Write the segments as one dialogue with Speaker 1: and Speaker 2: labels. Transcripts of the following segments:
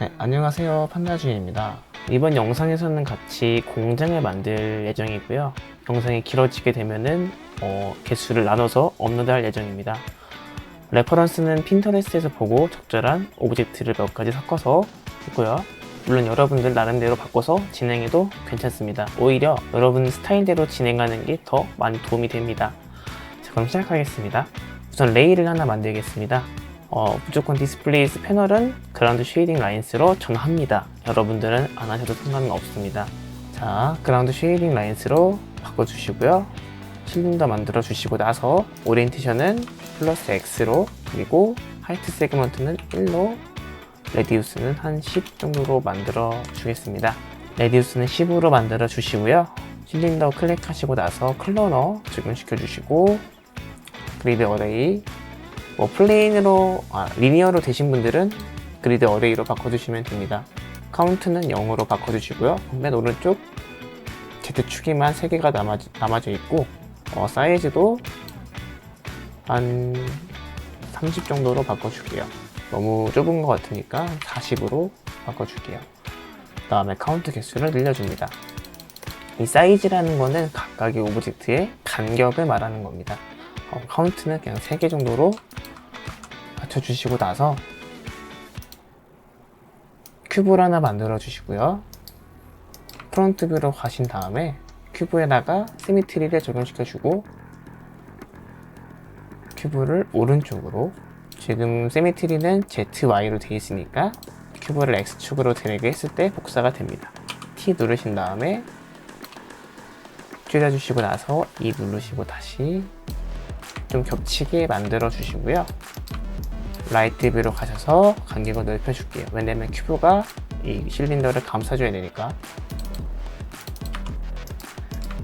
Speaker 1: 네, 안녕하세요. 판다주입니다. 이번 영상에서는 같이 공장을 만들 예정이고요. 영상이 길어지게 되면은 어, 개수를 나눠서 업로드할 예정입니다. 레퍼런스는 핀터레스트에서 보고 적절한 오브젝트를 몇 가지 섞어서 했고요. 물론 여러분들 나름대로 바꿔서 진행해도 괜찮습니다. 오히려 여러분 스타일대로 진행하는 게 더 많이 도움이 됩니다. 자, 그럼 시작하겠습니다. 우선 레일을 하나 만들겠습니다. 어, 무조건 디스플레이스 패널은 그라운드 쉐이딩 라인스로 전합니다. 여러분들은 안 하셔도 상관은 없습니다. 자, 그라운드 쉐이딩 라인스로 바꿔주시고요. 실린더 만들어 주시고 나서 오리엔테이션은 플러스 X로 그리고 하이트 세그먼트는 1로 레디우스는 한 10 정도로 만들어 주겠습니다. 레디우스는 10으로 만들어 주시고요. 실린더 클릭하시고 나서 클러너 적용시켜 주시고 그리드 어레이 뭐 플레인으로 아, 리니어로 되신 분들은 그리드 어레이로 바꿔주시면 됩니다. 카운트는 0으로 바꿔주시고요. 맨 오른쪽 Z축에만 3개가 남아, 남아져 있고 어, 사이즈도 한 30 정도로 바꿔줄게요. 너무 좁은 것 같으니까 40으로 바꿔줄게요. 그 다음에 카운트 개수를 늘려줍니다. 이 사이즈라는 거는 각각의 오브젝트의 간격을 말하는 겁니다. 어, 카운트는 그냥 3개 정도로 맞춰주시고 나서 큐브를 하나 만들어 주시고요. 프론트 뷰로 가신 다음에 큐브에다가 시미트리를 적용시켜 주고 큐브를 오른쪽으로 지금 시미트리는 ZY로 되어 있으니까 큐브를 X축으로 드래그 했을 때 복사가 됩니다. T 누르신 다음에 줄여주시고 나서 E 누르시고 다시 좀 겹치게 만들어 주시고요. 라이트 뷰로 가셔서 간격을 넓혀 줄게요. 왜냐면 큐브가 이 실린더를 감싸줘야 되니까.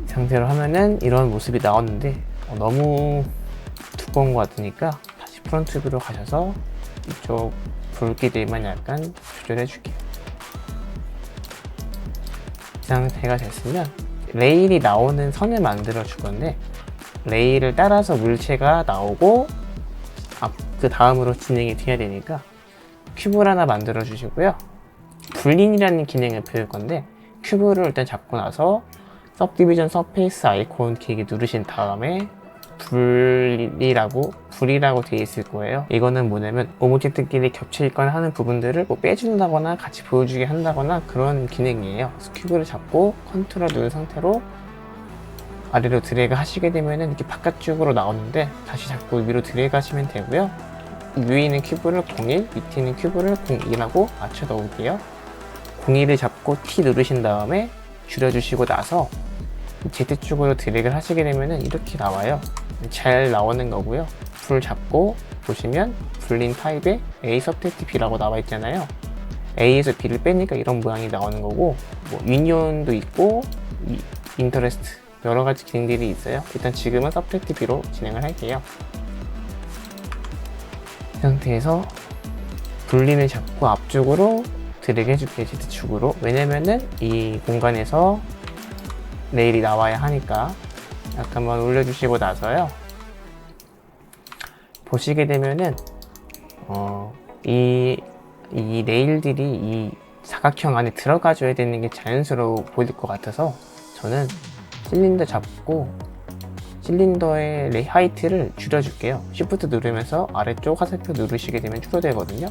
Speaker 1: 이 상태로 하면은 이런 모습이 나왔는데 어, 너무 두꺼운 것 같으니까 다시 프론트 뷰로 가셔서 이쪽 붉기들만 약간 조절해 줄게요. 이 상태가 됐으면 레일이 나오는 선을 만들어 줄 건데 레일을 따라서 물체가 나오고 앞, 그 다음으로 진행이 돼야 되니까 큐브를 하나 만들어 주시고요. 불린이라는 기능을 배울 건데 큐브를 일단 잡고 나서 सब디비전 서페이스 아이콘 기기 누르신 다음에 불이라고 불이라고 되어 있을 거예요. 이거는 뭐냐면 오브젝트끼리 겹쳐 있거나 하는 부분들을 뭐 빼준다거나 같이 보여주게 한다거나 그런 기능이에요. 그래서 큐브를 잡고 컨트롤 누른 상태로 아래로 드래그 하시게 되면은 이렇게 바깥쪽으로 나오는데 다시 자꾸 위로 드래그 하시면 되고요. 위에 있는 큐브를 01, 밑에 있는 큐브를 02라고 맞춰 넣을게요. 01을 잡고 T 누르신 다음에 줄여주시고 나서 Z축으로 드래그를 하시게 되면은 이렇게 나와요. 잘 나오는 거고요. 불 잡고 보시면 불린 타입에 A 서테트 B라고 나와 있잖아요. A에서 B를 빼니까 이런 모양이 나오는 거고 뭐 유니온도 있고 이- 인터레스트 여러 가지 기능들이 있어요. 일단 지금은 서브젝트 B로 진행을 할게요. 이 상태에서 분리를 잡고 앞쪽으로 드래그 해줄게요. Z축으로. 왜냐면은 이 공간에서 레일이 나와야 하니까 약간만 올려주시고 나서요. 보시게 되면은 어, 이, 이 레일들이 이 사각형 안에 들어가줘야 되는 게 자연스러워 보일 것 같아서 저는 실린더 잡고 실린더의 레 하이트를 줄여줄게요. Shift 누르면서 아래쪽 화살표 누르시게 되면 줄어들거든요.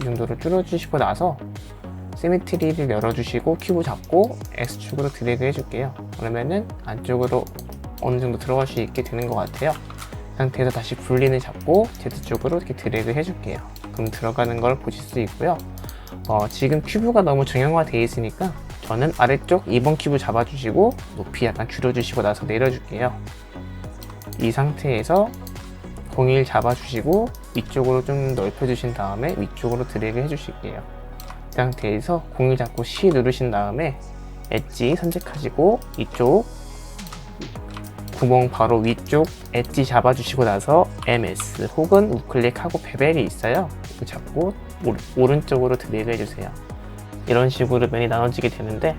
Speaker 1: 이 정도로 줄여주시고 나서 시미트리를 열어주시고 큐브 잡고 X축으로 드래그 해줄게요. 그러면은 안쪽으로 어느 정도 들어갈 수 있게 되는 것 같아요. 이 상태에서 다시 분리는 잡고 Z쪽으로 이렇게 드래그 해줄게요. 그럼 들어가는 걸 보실 수 있고요. 어, 지금 큐브가 너무 정형화되어 있으니까 저는 아래쪽 2번 큐브 잡아주시고 높이 약간 줄여주시고 나서 내려줄게요. 이 상태에서 01 잡아주시고 위쪽으로 좀 넓혀주신 다음에 위쪽으로 드래그 해주실게요. 이 상태에서 01 잡고 C 누르신 다음에 엣지 선택하시고 이쪽 구멍 바로 위쪽 엣지 잡아주시고 나서 MS 혹은 우클릭하고 베벨이 있어요. 잡고 오- 오른쪽으로 드래그 해주세요. 이런 식으로 면이 나눠지게 되는데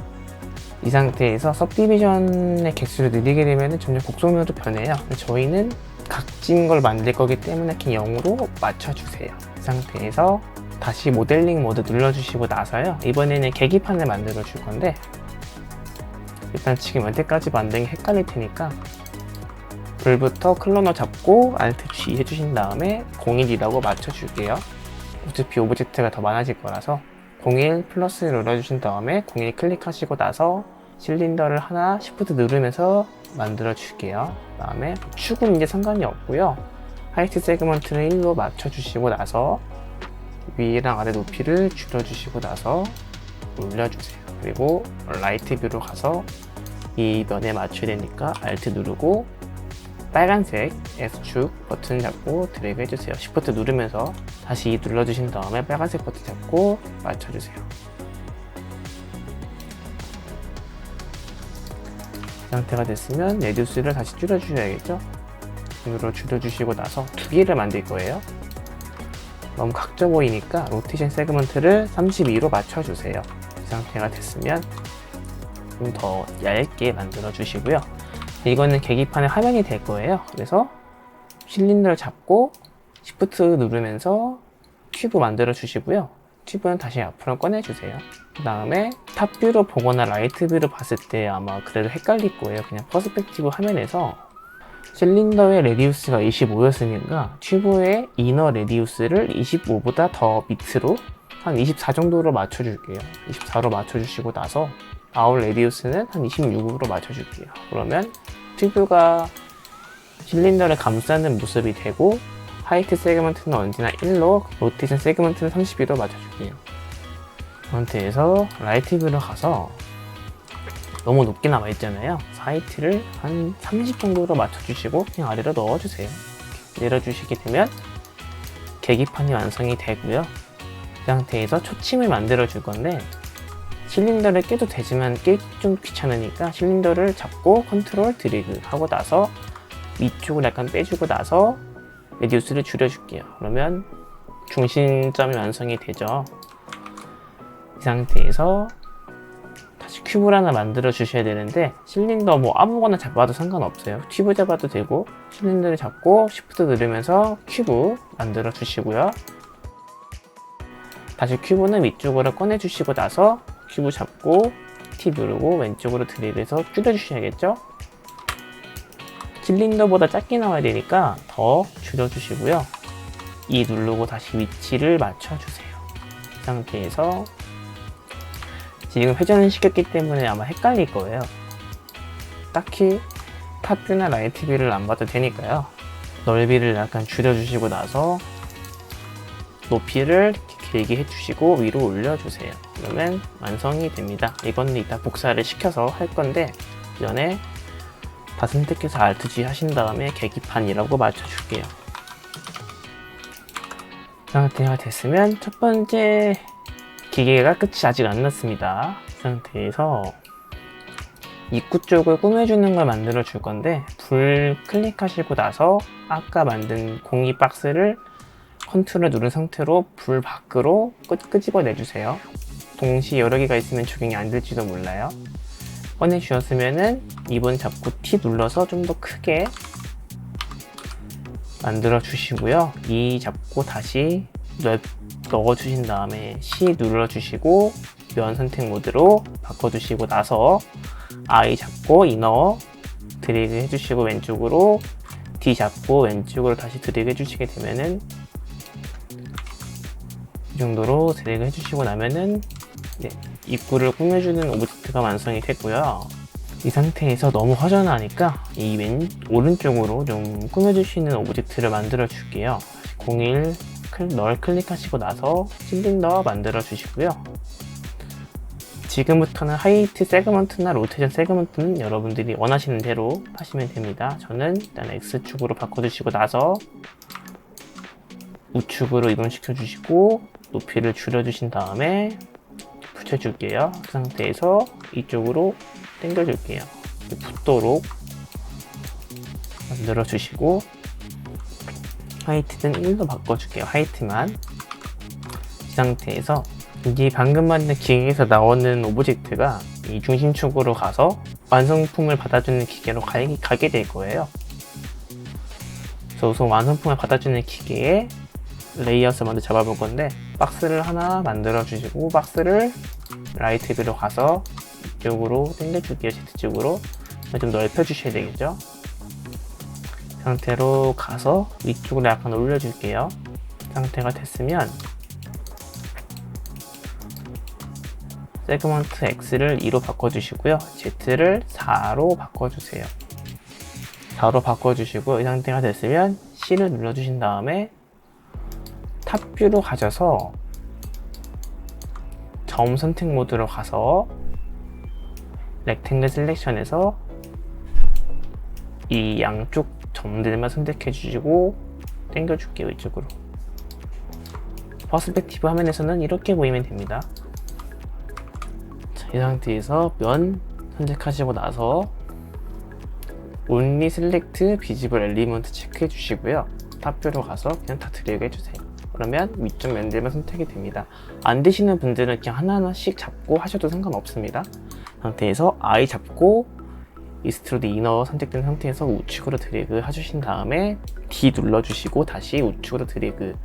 Speaker 1: 이 상태에서 सब디비전의 개수를 늘리게 되면 점점 곡선으로 변해요. 저희는 각진 걸 만들 거기 때문에 그냥 0으로 맞춰주세요. 이 상태에서 다시 모델링 모드 눌러주시고 나서요. 이번에는 계기판을 만들어 줄 건데 일단 지금 여태까지 만든 게 헷갈릴 테니까 불부터 클로너 잡고 Alt G 해주신 다음에 01이라고 맞춰줄게요. 어차피 오브젝트가 더 많아질 거라서 01 플러스 눌러주신 다음에 01 클릭하시고 나서 실린더를 하나 Shift 누르면서 만들어 줄게요. 그 다음에 축은 이제 상관이 없고요. 하이트 세그먼트를 1로 맞춰 주시고 나서 위랑 아래 높이를 줄여 주시고 나서 올려주세요. 그리고 라이트 뷰로 가서 이 면에 맞춰야 되니까 Alt 누르고 빨간색 S축 버튼 잡고 드래그 해주세요. Shift 누르면서 다시 이 눌러주신 다음에 빨간색 버튼 잡고 맞춰주세요. 이 상태가 됐으면 레디우스를 다시 줄여주셔야겠죠? 으로 줄여주시고 나서 두 개를 만들 거예요. 너무 각져 보이니까 로테이션 세그먼트를 32로 맞춰주세요. 이 상태가 됐으면 좀 더 얇게 만들어 주시고요. 이거는 계기판의 화면이 될 거예요. 그래서 실린더를 잡고 Shift 누르면서 큐브 만들어 주시고요. 튜브는 다시 앞으로 꺼내 주세요. 그 다음에 탑뷰로 보거나 라이트 뷰로 봤을 때 아마 그래도 헷갈릴 거예요. 그냥 퍼스펙티브 화면에서 실린더의 레디우스가 25였으니까 튜브의 이너 레디우스를 25보다 더 밑으로 한 24 정도로 맞춰줄게요. 24로 맞춰주시고 나서 아웃 레디우스는 한 26으로 맞춰줄게요. 그러면 튜브가 실린더를 감싸는 모습이 되고 하이트 세그먼트는 언제나 1로 로테이션 세그먼트는 32로 맞춰줄게요. 상태에서 라이트 뷰로 가서 너무 높게 남아 있잖아요. 하이트를 한 30 정도로 맞춰주시고 그냥 아래로 넣어주세요. 내려주시게 되면 계기판이 완성이 되고요. 이 상태에서 초침을 만들어 줄 건데 실린더를 깨도 되지만 깨기 좀 귀찮으니까 실린더를 잡고 컨트롤 드래그 하고 나서 위쪽을 약간 빼주고 나서 레디우스를 줄여줄게요. 그러면 중심점이 완성이 되죠. 이 상태에서 다시 큐브를 하나 만들어 주셔야 되는데 실린더 뭐 아무거나 잡아도 상관없어요. 튜브 잡아도 되고 실린더를 잡고 Shift 누르면서 큐브 만들어 주시고요. 다시 큐브는 위쪽으로 꺼내 주시고 나서 큐브 잡고 T 누르고 왼쪽으로 드래그해서 줄여 주셔야겠죠? 실린더보다 작게 나와야 되니까 더 줄여 주시고요. E 누르고 다시 위치를 맞춰 주세요. 이 상태에서 지금 회전을 시켰기 때문에 아마 헷갈릴 거예요. 딱히 탑뷰나 라이트 뷰를 안 봐도 되니까요. 넓이를 약간 줄여주시고 나서 높이를 길게 해주시고 위로 올려주세요. 그러면 완성이 됩니다. 이건 이따 복사를 시켜서 할 건데 전에 다 선택해서 Alt G 하신 다음에 계기판이라고 맞춰줄게요. 이 상태가 됐으면 첫 번째 기계가 끝이 아직 안 났습니다. 이 상태에서 입구 쪽을 꾸며주는 걸 만들어 줄 건데 불 클릭하시고 나서 아까 만든 공기 박스를 컨트롤 누른 상태로 불 밖으로 끄, 끄집어 내주세요. 동시에 여러 개가 있으면 적용이 안 될지도 몰라요. 꺼내 주셨으면은 2번 잡고 T 눌러서 좀 더 크게 만들어 주시고요. 이 잡고 다시 넣어 주신 다음에 C 눌러 주시고 면 선택 모드로 바꿔 주시고 나서 I 잡고 이너 드래그 해 주시고 왼쪽으로 D 잡고 왼쪽으로 다시 드래그 해 주시게 되면은 이 정도로 드래그 해주시고 나면은 네, 입구를 꾸며주는 오브젝트가 완성이 됐고요. 이 상태에서 너무 허전하니까 이 왼 오른쪽으로 좀 있는 오브젝트를 만들어 줄게요. 01널 클릭하시고 나서 실린더 만들어 주시고요. 지금부터는 하이트 세그먼트나 로테이션 세그먼트는 여러분들이 원하시는 대로 하시면 됩니다. 저는 일단 X축으로 바꿔주시고 나서 우측으로 이동시켜 주시고 높이를 줄여주신 다음에 붙여줄게요. 그 상태에서 이쪽으로 당겨줄게요. 붙도록 만들어 주시고 하이트는 1로 바꿔줄게요. 하이트만 이 상태에서 이제 방금 만든 기계에서 나오는 오브젝트가 이 중심축으로 가서 완성품을 받아주는 기계로 가, 가게 될 거예요. 그래서 우선 완성품을 받아주는 기계에 레이아웃을 먼저 잡아볼 건데 박스를 하나 만들어 주시고 박스를 라이트 뷰로 가서 이쪽으로 당겨줄게요 Z쪽으로 좀 넓혀 주셔야 되겠죠? 그 상태로 가서 위쪽으로 약간 올려줄게요. 상태가 됐으면 세그먼트 X를 2로 바꿔주시고요. Z를 4로 바꿔주세요. 4로 바꿔주시고 이 상태가 됐으면 C를 눌러주신 다음에 탑뷰로 가셔서 점 선택 모드로 가서 렉탱글 셀렉션에서 이 양쪽 점들만 선택해 주시고 당겨 줄게요 이쪽으로. 퍼스펙티브 화면에서는 이렇게 보이면 됩니다. 자, 이 상태에서 면 선택하시고 나서 only select visible element 체크해 주시고요. 탑뷰로 가서 그냥 다 드래그 해주세요 그러면 위쪽 면들만 선택이 됩니다 안 되시는 분들은 그냥 하나하나씩 잡고 하셔도 상관없습니다 상태에서 I 잡고 이스트로드 이너 선택된 상태에서 우측으로 드래그 해주신 다음에 D 눌러주시고 다시 우측으로 드래그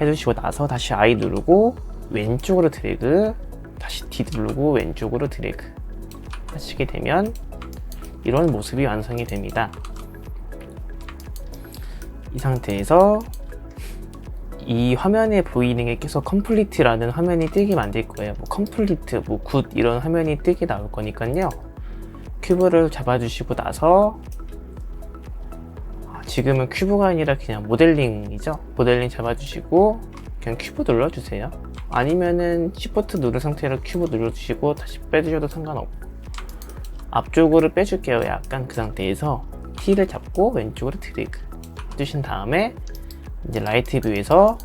Speaker 1: 해주시고 나서 다시 I 누르고 왼쪽으로 드래그 다시 D 누르고 왼쪽으로 드래그 하시게 되면 이런 모습이 완성이 됩니다. 이 상태에서 이 화면에 보이는 게 계속 컴플리트라는 화면이 뜨게 만들 거예요. 뭐 컴플리트, 뭐 굿 이런 화면이 뜨게 나올 거니까요. 큐브를 잡아주시고 나서 아, 지금은 큐브가 아니라 그냥 모델링이죠. 모델링 잡아주시고 그냥 큐브 눌러주세요. 아니면은 시프트 누른 상태로 큐브 눌러주시고 다시 빼주셔도 상관없고 앞쪽으로 빼줄게요. 약간 그 상태에서 T를 잡고 왼쪽으로 드래그 해주신 다음에 이제 라이트 뷰에서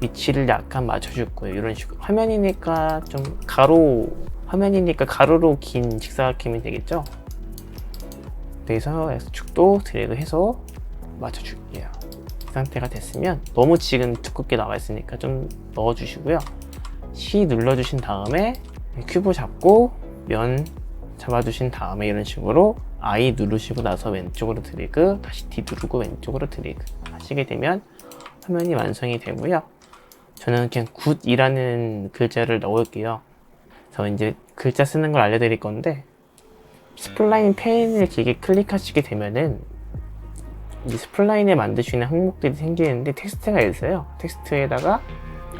Speaker 1: 위치를 약간 맞춰줄 거예요. 이런 식으로 화면이니까 좀 가로 화면이니까 가로로 긴 직사각형이 되겠죠. 그래서 X축도 드래그 해서 맞춰줄게요. 이 상태가 됐으면 너무 지금 두껍게 나와 있으니까 좀 넣어주시고요. C 눌러주신 다음에 큐브 잡고 면 잡아주신 다음에 이런 식으로 I 누르시고 나서 왼쪽으로 드래그 다시 D 누르고 왼쪽으로 드래그 하시게 되면 화면이 완성이 되고요. 저는 그냥 굿이라는 글자를 넣을게요. 그래서 이제 글자 쓰는 걸 알려드릴 건데 스플라인 페인을 길게 클릭하시게 되면은 이 스플라인에 만들 수 있는 항목들이 생기는데 텍스트가 있어요. 텍스트에다가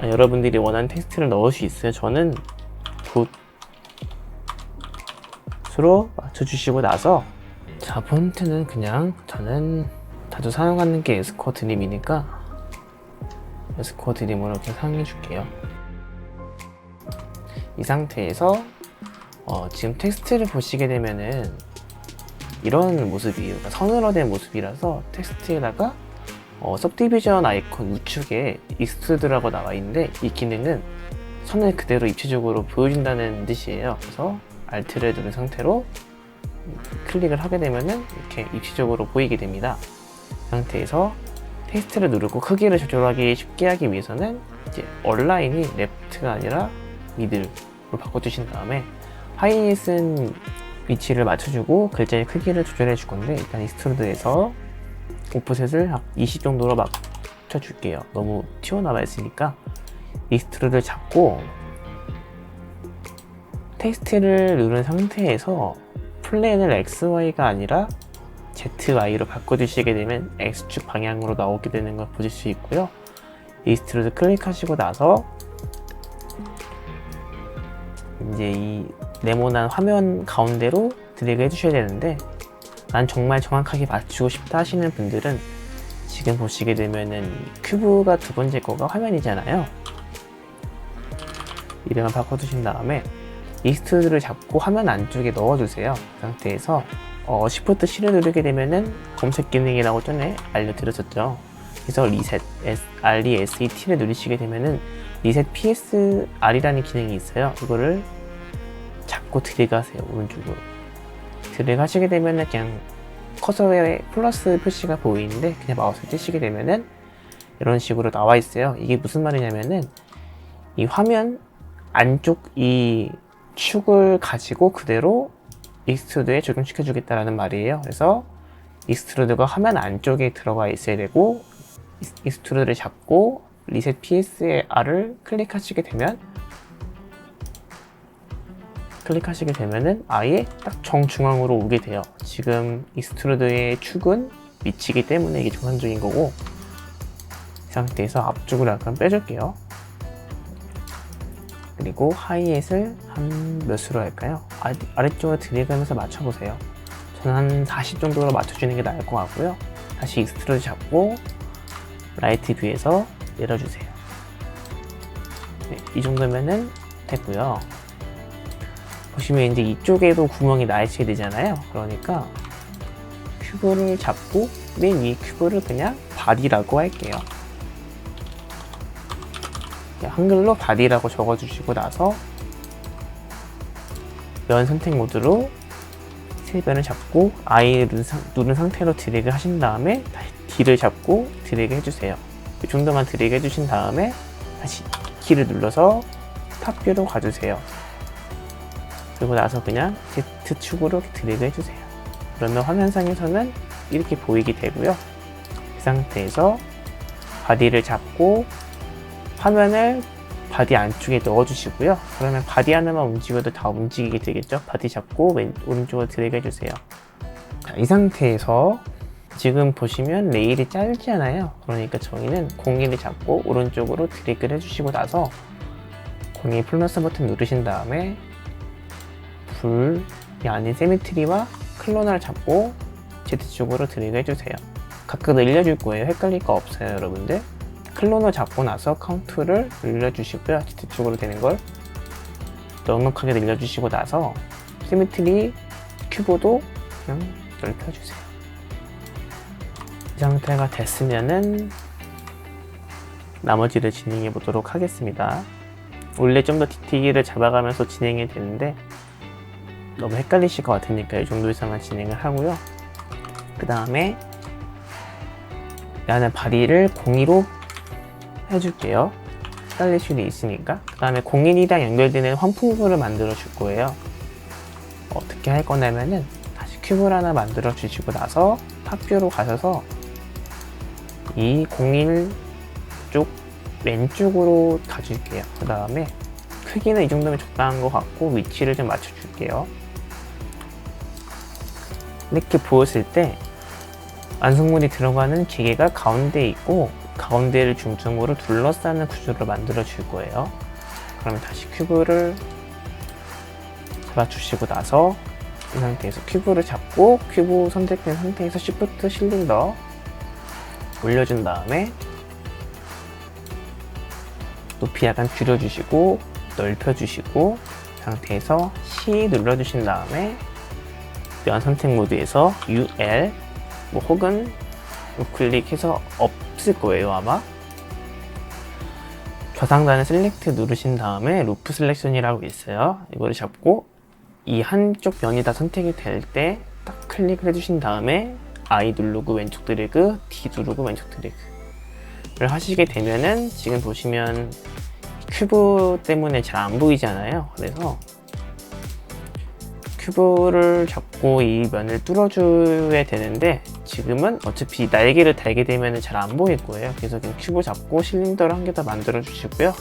Speaker 1: 아, 여러분들이 원하는 텍스트를 넣을 수 있어요. 저는 굿 으로 맞춰주시고 나서 자 폰트는 그냥 저는 자주 사용하는 게 에스코 드림이니까 에스코 드림으로 이렇게 사용해 줄게요. 이 상태에서 어, 지금 텍스트를 보시게 되면은 이런 모습이에요. 그러니까 선으로 된 모습이라서 텍스트에다가 어, सब디비전 아이콘 우측에 익스트루드라고 나와 있는데 이 기능은 선을 그대로 입체적으로 보여준다는 뜻이에요. 그래서 Alt를 누른 상태로 클릭을 하게 되면은 이렇게 입체적으로 보이게 됩니다. 이 상태에서 텍스트를 누르고 크기를 조절하기 쉽게 하기 위해서는 이제 얼라인이 레프트가 아니라 미들로 바꿔주신 다음에 하이햇은 위치를 맞춰주고 글자의 크기를 조절해 줄 건데 일단 익스트루드에서 오프셋을 20 정도로 맞춰줄게요. 너무 튀어나와 있으니까 익스트루드를 잡고 텍스트를 누른 상태에서 플랜을 XY가 아니라 ZY로 바꿔주시게 되면 X축 방향으로 나오게 되는 걸 보실 수 있고요. 익스트루드 클릭하시고 나서 이제 이 네모난 화면 가운데로 드래그 해주셔야 되는데 난 정말 정확하게 맞추고 싶다 하시는 분들은 지금 보시게 되면은 큐브가 두 번째 거가 화면이잖아요. 이름을 바꿔두신 다음에 익스트루드를 잡고 화면 안쪽에 넣어주세요. 그 상태에서 어, Shift C를 누르게 되면은 검색 기능이라고 전에 알려드렸었죠. 그래서 리셋 R-E-S-E-T를 누르시게 되면은 리셋 PSR이라는 기능이 있어요. 이거를 잡고 드래그 하세요. 오른쪽으로. 드래그 하시게 되면은 그냥 커서에 플러스 표시가 보이는데 그냥 마우스 찌시게 되면은 이런 식으로 나와 있어요. 이게 무슨 말이냐면은 이 화면 안쪽 이 축을 가지고 그대로 익스트루드에 적용시켜 주겠다라는 말이에요. 그래서 익스트루드가 화면 안쪽에 들어가 있어야 되고 익스트루드를 잡고 리셋 PS의 R을 클릭하시게 되면 클릭하시게 되면은 아예 딱 정중앙으로 오게 돼요. 지금 익스트루드의 축은 미치기 때문에 이게 정상적인 거고 이 상태에서 앞쪽으로 약간 빼줄게요. 그리고 하이햇을 한 몇으로 할까요? 아, 아래쪽으로 들이가면서 맞춰보세요. 저는 한 40 정도로 맞춰주는 게 나을 것 같고요. 다시 익스트루드 잡고 라이트 뷰에서 내려주세요. 네, 이 정도면은 됐고요. 보시면 이제 이쪽에도 구멍이 나이치게 되잖아요. 그러니까 큐브를 잡고 맨 위 큐브를 그냥 바디라고 할게요. 한글로 바디라고 적어주시고 나서 면 선택 모드로 세 변을 잡고 상, 누른 상태로 드래그 하신 다음에 다시 D를 잡고 드래그 해주세요. 이 정도만 드래그 해주신 다음에 다시 키를 눌러서 탑뷰로 가주세요. 그리고 나서 그냥 Z축으로 드래그 해주세요. 그러면 화면상에서는 이렇게 보이게 되고요. 이 상태에서 바디를 잡고 화면을 바디 안쪽에 넣어주시고요. 그러면 바디 하나만 움직여도 다 움직이게 되겠죠. 바디 잡고 왼, 오른쪽으로 드래그 해주세요. 자, 이 상태에서 지금 보시면 레일이 짧잖아요. 그러니까 저희는 공기를 잡고 오른쪽으로 드래그를 해주시고 나서 공기 플러스 버튼 누르신 다음에 불이 아닌 세미트리와 클로나를 잡고 Z쪽으로 드래그 해주세요. 각각 늘려줄 거예요. 헷갈릴 거 없어요, 여러분들. 클로너 잡고 나서 카운트를 늘려주시고요. Z쪽으로 되는 걸 넉넉하게 늘려주시고 나서 시미트리 큐브도 그냥 넓혀주세요. 이 상태가 됐으면은 나머지를 진행해 보도록 하겠습니다. 원래 좀더 디테일을 잡아가면서 진행이 되는데 너무 헷갈리실 것 같으니까 이 정도에서만 진행을 하고요. 그 다음에 나는 바디를 공이로 해줄게요. 수도 있으니까. 그 다음에 공인이랑 연결되는 환풍구를 만들어 줄 거예요. 어떻게 할 거냐면은 다시 큐브를 하나 만들어 주시고 나서 탑뷰로 가셔서 이 공인 쪽 왼쪽으로 가줄게요. 그 다음에 크기는 이 정도면 적당한 것 같고 위치를 좀 맞춰줄게요. 이렇게 보였을 때 완성물이 들어가는 기계가 가운데에 있고 가운데를 중점으로 둘러싸는 구조를 만들어 줄 거예요. 그러면 다시 큐브를 잡아주시고 나서 이 상태에서 큐브를 잡고 큐브 선택된 상태에서 Shift 실린더 올려준 다음에 높이 약간 줄여주시고 넓혀주시고 상태에서 C 눌러주신 다음에 면 선택 모드에서 UL 뭐 혹은 우클릭해서 없을 거예요 아마. 좌상단을 셀렉트 누르신 다음에 루프 셀렉션이라고 있어요. 이거를 잡고 이 한쪽 면이 다 선택이 될 때 딱 클릭을 해주신 다음에 I 누르고 왼쪽 드래그 D 누르고 왼쪽 드래그를 하시게 되면은 지금 보시면 큐브 때문에 잘 안 보이잖아요. 그래서 큐브를 잡고 이 면을 뚫어줘야 되는데 지금은 어차피 날개를 달게 되면 잘 안 보일 거예요. 그래서 그냥 큐브 잡고 실린더를 한 개 더 만들어 주시고요.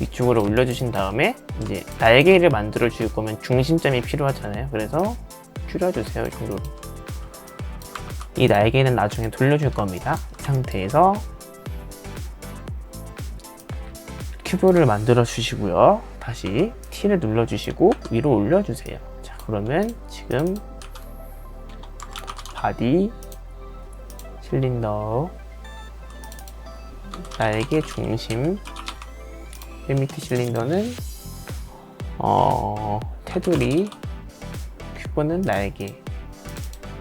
Speaker 1: 위쪽으로 올려주신 다음에 이제 날개를 만들어 줄 거면 중심점이 필요하잖아요. 그래서 줄여주세요. 이 정도로. 이 날개는 나중에 돌려줄 겁니다. 이 상태에서 큐브를 만들어 주시고요. 다시 T를 눌러 주시고 위로 올려 주세요. 자, 그러면 지금 바디 실린더 날개 중심 맨 밑에 실린더는 어, 테두리 큐브는 날개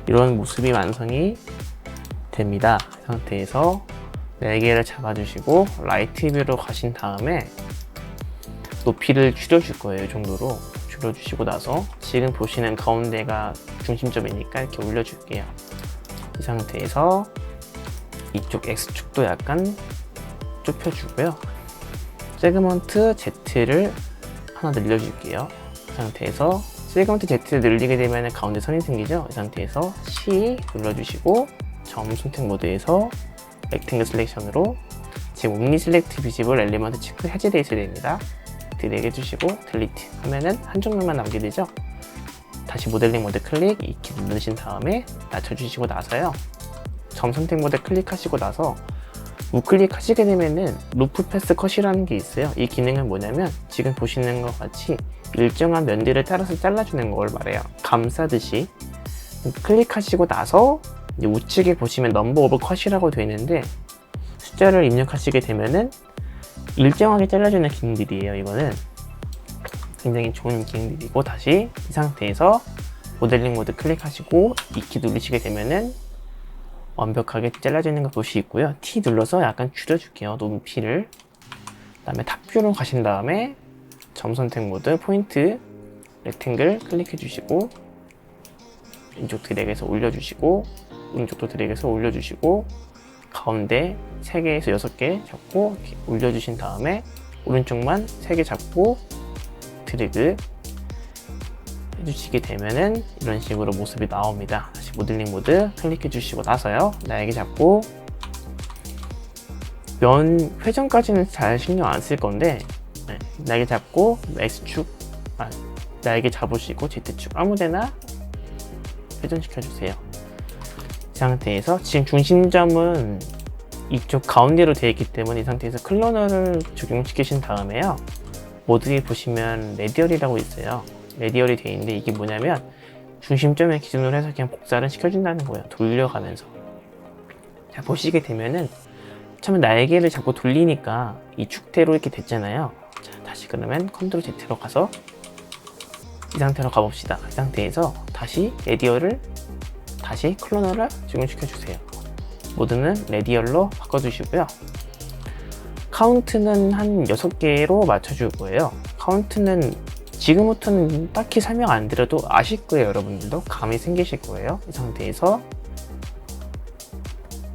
Speaker 1: 이런 모습이 완성이 됩니다. 그 상태에서 4개를 잡아주시고 라이트 뷰로 가신 다음에 높이를 줄여줄 거예요. 이 정도로 줄여주시고 나서 지금 보시는 가운데가 중심점이니까 이렇게 올려줄게요. 이 상태에서 이쪽 X축도 약간 좁혀주고요. 세그먼트 Z를 하나 늘려줄게요. 이 상태에서 세그먼트 Z를 늘리게 되면 가운데 선이 생기죠. 이 상태에서 C 눌러주시고 점 선택 모드에서 렉탱글 셀렉션으로 지금 옴니 셀렉트 비지블 엘리먼트 체크 해제되어 있어야 됩니다. 드래그 해주시고 딜리트 하면은 한 종류만 남게 되죠. 다시 모델링 모드 클릭 이 키 누르신 다음에 낮춰주시고 나서요. 점 선택 모드 클릭하시고 나서 우클릭 하시게 되면은 루프 패스 컷이라는 게 있어요. 이 기능은 뭐냐면 지금 보시는 것 같이 일정한 면들을 따라서 잘라주는 걸 말해요. 감싸듯이 클릭하시고 나서 우측에 보시면 넘버 오브 컷이라고 되어 있는데 숫자를 입력하시게 되면은 일정하게 잘라주는 기능들이에요. 이거는 굉장히 좋은 기능들이고 다시 이 상태에서 모델링 모드 클릭하시고 이키 누르시게 되면은 완벽하게 잘라지는 걸 볼 수 있고요. T 눌러서 약간 줄여줄게요. 높이를. 그 다음에 탑뷰로 가신 다음에 점 선택 모드 포인트 렉탱글 클릭해 주시고 왼쪽 드랙에서 올려주시고 오른쪽도 드랙에서 올려주시고 가운데 3개에서 6개 잡고 올려주신 다음에 오른쪽만 3개 잡고 드래그 해주시게 되면은 이런 식으로 모습이 나옵니다. 다시 모델링 모드 클릭해 주시고 나서요. 날개 잡고 면 회전까지는 잘 신경 안 쓸 건데 네, 날개 잡고 X축 아, 날개 잡으시고 Z축 아무데나 회전시켜 주세요. 이 상태에서 지금 중심점은 이쪽 가운데로 되어 있기 때문에 이 상태에서 클로너를 적용시키신 다음에요. 모드에 보시면 레디얼이라고 있어요. 레디얼이 되어 있는데 이게 뭐냐면 중심점을 기준으로 해서 그냥 복사를 시켜준다는 거예요. 돌려가면서. 자, 보시게 되면은 처음에 날개를 자꾸 돌리니까 이 축대로 이렇게 됐잖아요. 자, 다시 그러면 컨트롤 Z로 가서 이 상태로 가봅시다. 이 상태에서 다시 레디얼을 다시 클로너를 적용시켜 주세요. 모드는 레디얼로 바꿔주시고요. 카운트는 한 6개로 맞춰줄 거예요. 카운트는 지금부터는 딱히 설명 안 드려도 아실 거예요, 여러분들도. 감이 생기실 거예요. 이 상태에서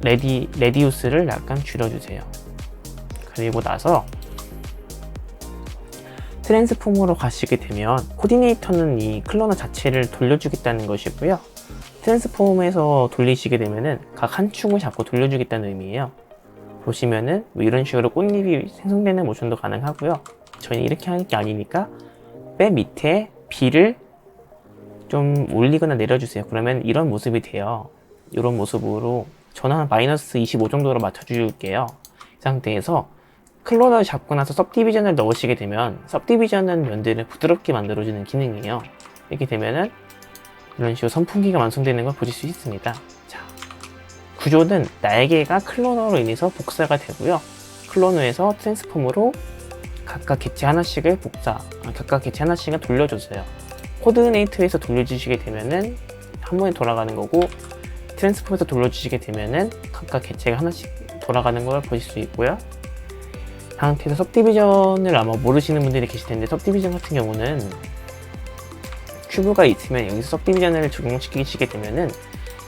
Speaker 1: 레디, 레디우스를 약간 줄여주세요. 그리고 나서 트랜스폼으로 가시게 되면 코디네이터는 이 클로너 자체를 돌려주겠다는 것이고요. 트랜스폼에서 돌리시게 되면은 각 한 축을 잡고 돌려주겠다는 의미예요. 보시면은 뭐 이런 식으로 꽃잎이 생성되는 모션도 가능하고요. 저희는 이렇게 하는 게 아니니까 맨 밑에 B를 좀 올리거나 내려주세요. 그러면 이런 모습이 돼요. 이런 모습으로 저는 한 마이너스 25 정도로 맞춰줄게요. 이 상태에서 클로너를 잡고 나서 섭디비전을 넣으시게 되면 섭디비전은 면들을 부드럽게 만들어주는 기능이에요. 이렇게 되면은 이런 식으로 선풍기가 완성되는 걸 보실 수 있습니다. 자, 구조는 날개가 클로너로 인해서 복사가 되고요. 클로너에서 트랜스폼으로 각각 개체 하나씩을 복사, 아, 각각 개체 하나씩을 돌려줬어요. 코드네이트에서 돌려주시게 되면은 한 번에 돌아가는 거고 트랜스폼에서 돌려주시게 되면은 각각 개체가 하나씩 돌아가는 걸 보실 수 있고요. 상태에서 섭디비전을 아마 모르시는 분들이 계실 텐데 섭디비전 같은 경우는 큐브가 있으면 여기서 섭디비전을 적용시키시게 되면은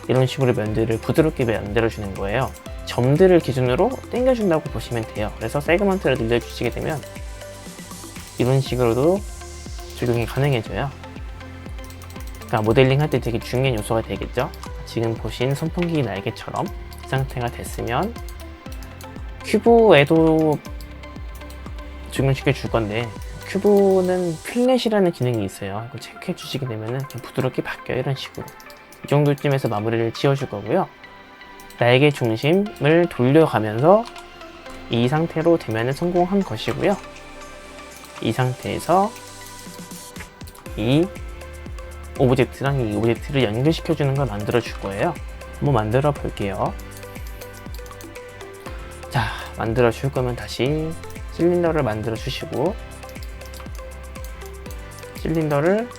Speaker 1: 이런 식으로 면들을 부드럽게 만들어 주는 거예요. 점들을 기준으로 당겨 준다고 보시면 돼요. 그래서 세그먼트를 늘려 주시게 되면 이런 식으로도 적용이 가능해져요. 그러니까 모델링 할 때 되게 중요한 요소가 되겠죠. 지금 보신 선풍기 날개처럼 이 상태가 됐으면 큐브에도 적용시켜 줄 건데 큐브는 플랫이라는 기능이 있어요. 이거 체크해 주시게 되면은 부드럽게 바뀌어요. 이런 식으로. 이 정도쯤에서 마무리를 지어줄 거고요. 날개 중심을 돌려가면서 이 상태로 되면은 성공한 것이고요. 이 상태에서 이 오브젝트랑 이 오브젝트를 연결시켜 주는 걸 만들어 줄 거예요. 한번 만들어 볼게요. 자, 만들어 줄 거면 다시 실린더를 만들어 주시고 실린더를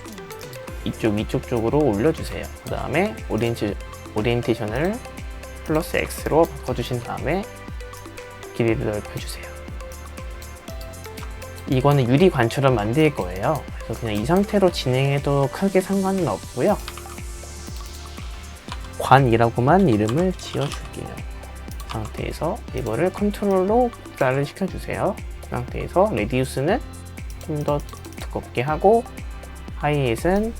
Speaker 1: 이쪽 위쪽 쪽으로 올려주세요. 그 다음에 오리엔티, 오리엔테이션을 플러스 X로 바꿔주신 다음에 길이를 넓혀주세요. 이거는 유리 관처럼 만들 거예요. 그래서 그냥 이 상태로 진행해도 크게 상관은 없고요. 관이라고만 이름을 지어줄게요. 이 상태에서 이거를 컨트롤로 복사를 시켜주세요. 이 상태에서 레디우스는 좀더 두껍게 하고 하이햇은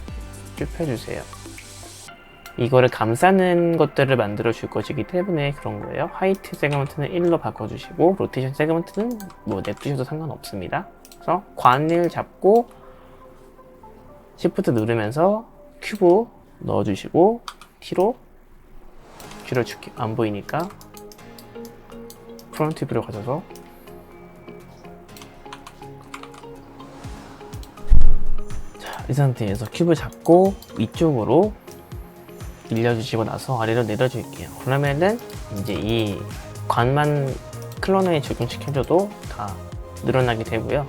Speaker 1: 좁혀주세요. 이거를 감싸는 것들을 만들어 줄 것이기 때문에 그런 거예요. 하이트 세그먼트는 1로 바꿔주시고 로테이션 세그먼트는 뭐 냅두셔도 상관없습니다. 그래서 관을 잡고 시프트 누르면서 큐브 넣어주시고 T로 줄여줄게요. 안 보이니까 프론트 뷰로 가져서 이 상태에서 큐브 잡고 위쪽으로 밀려주시고 나서 아래로 내려줄게요. 그러면은 이제 이 관만 클로너에 적용시켜줘도 다 늘어나게 되고요.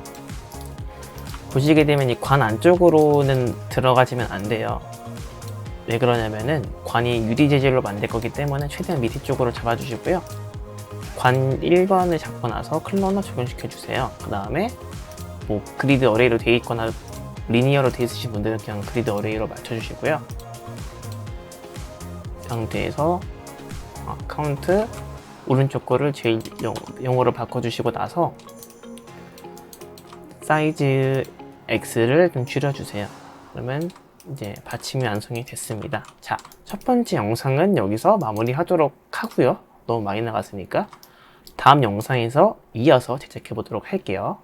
Speaker 1: 보시게 되면 이 관 안쪽으로는 들어가지면 안 돼요. 왜 그러냐면은 관이 유리 재질로 만들 거기 때문에 최대한 밑에 쪽으로 잡아주시고요. 관 1번을 잡고 나서 클로너 적용시켜 주세요. 그 다음에 뭐 그리드 어레이로 되어 있거나 리니어로 되어 있으신 분들은 그냥 그리드 어레이로 맞춰주시고요. 이 상태에서 카운트 오른쪽 거를 제일 영, 영어 로 바꿔주시고 나서 사이즈 X를 좀 줄여주세요. 그러면 이제 받침이 완성이 됐습니다. 자, 첫 번째 영상은 여기서 마무리하도록 하고요. 너무 많이 나갔으니까 다음 영상에서 이어서 제작해 보도록 할게요.